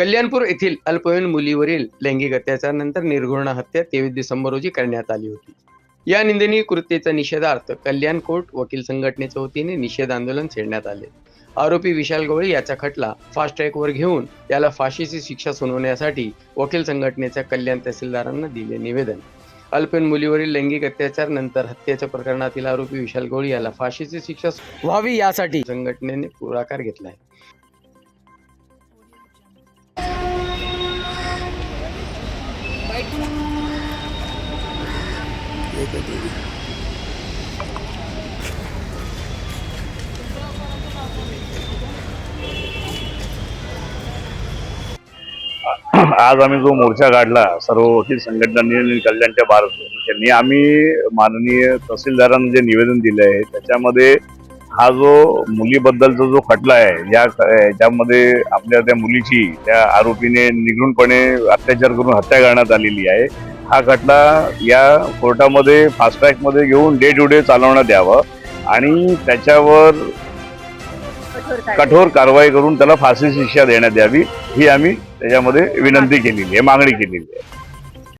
कल्याणपूर येथील अल्पवयीन मुलीवरील लैंगिक अत्याचारानंतर निर्घृण हत्या तेवीस डिसेंबर रोजी करण्यात आली होती. या निंदनीय कृत्येचा निषेधार्थ कल्याण कोर्ट वकील संघटनेच्या वतीने निषेध आंदोलन छेडण्यात आले. आरोपी विशाल गवळी याचा खटला फास्ट ट्रॅकवर घेऊन त्याला फाशीची शिक्षा सुनावण्यासाठी वकील संघटनेच्या कल्याण तहसीलदारांना दिले निवेदन. अल्पवयीन मुलीवरील लैंगिक अत्याचार नंतर हत्येच्या प्रकरणातील आरोपी विशाल गवळी याला फाशीची शिक्षा व्हावी यासाठी. संघटनेने पुढाकार घेतला आहे आज आम्ही जो मोर्चा काढला सर्व वकील संघटनांनी कल्याणच्या भारत त्यांनी आम्ही माननीय तहसीलदारांना जे निवेदन दिले आहे त्याच्यामध्ये हा जो मुलीबद्दलचा जो खटला आहे या याच्यामध्ये आपल्या त्या मुलीची त्या आरोपीने निघूनपणे अत्याचार करून हत्या करण्यात आलेली आहे. हा खटला या कोर्टामध्ये फास्ट ट्रॅकमध्ये घेऊन डे टू डे चालवण्यात यावं आणि त्याच्यावर कठोर कारवाई करून त्याला फाशी शिक्षा देण्यात यावी ही आम्ही त्याच्यामध्ये विनंती केलेली आहे मागणी केलेली आहे.